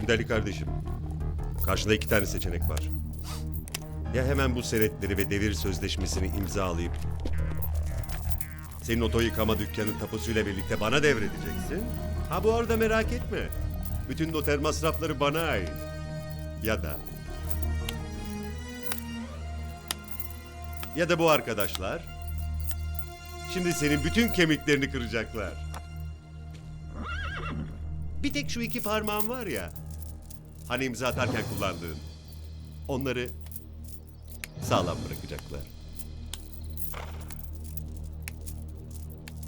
Şimdi Ali kardeşim, karşında iki tane seçenek var. Ya hemen bu senetleri ve devir sözleşmesini imzalayıp senin oto yıkama dükkanı tapusuyla birlikte bana devredeceksin. Ha bu arada merak etme. Bütün noter masrafları bana ait. Ya da ya da bu arkadaşlar şimdi senin bütün kemiklerini kıracaklar. Bir tek şu iki parmağın var ya. Hani imza atarken kullandığın. Onları sağlam bırakacaklar.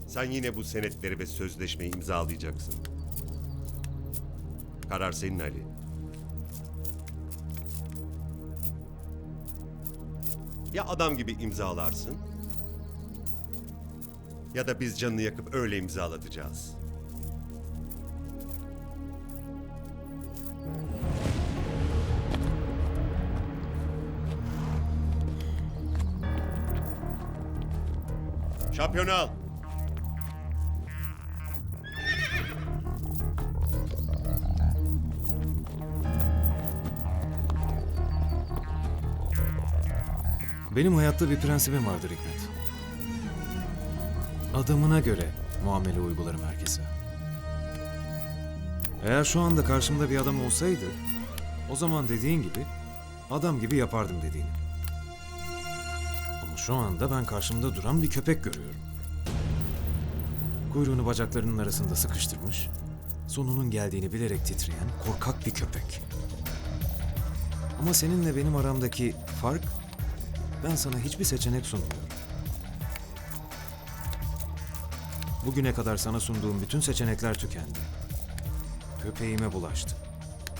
Sen yine bu senetleri ve sözleşmeyi imzalayacaksın. Karar senin Ali. Ya adam gibi imzalarsın ya da biz canını yakıp öyle imzalatacağız. Şampiyonu al. Benim hayatta bir prensibim vardır Hikmet. Adamına göre muamele uygularım herkese. Eğer şu anda karşımda bir adam olsaydı, o zaman dediğin gibi adam gibi yapardım dediğini. Şu anda ben karşımda duran bir köpek görüyorum. Kuyruğunu bacaklarının arasında sıkıştırmış, sonunun geldiğini bilerek titreyen korkak bir köpek. Ama seninle benim aramdaki fark ben sana hiçbir seçenek sunmuyorum. Bugüne kadar sana sunduğum bütün seçenekler tükendi. Köpeğime bulaştı.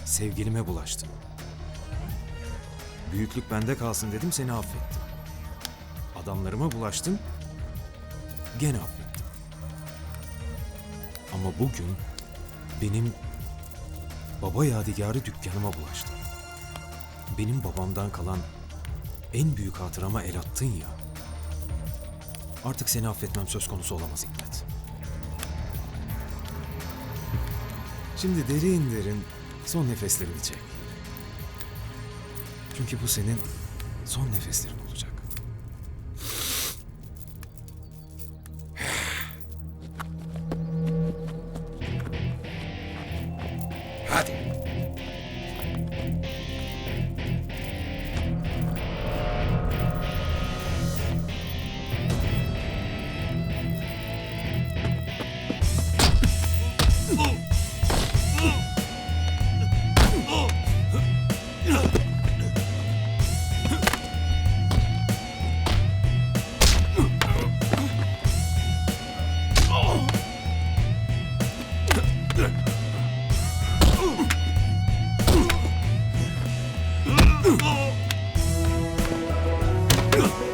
Sevgilime bulaştı. Büyüklük bende kalsın dedim seni affettim. Adamlarıma bulaştım. Gene affettim. Ama bugün benim baba yadigarı dükkanıma bulaştı. Benim babamdan kalan en büyük hatırama el attın ya. Artık seni affetmem söz konusu olamaz Hikmet. Şimdi derin derin son nefeslerini çek. Çünkü bu senin son nefeslerin Adiós. Good.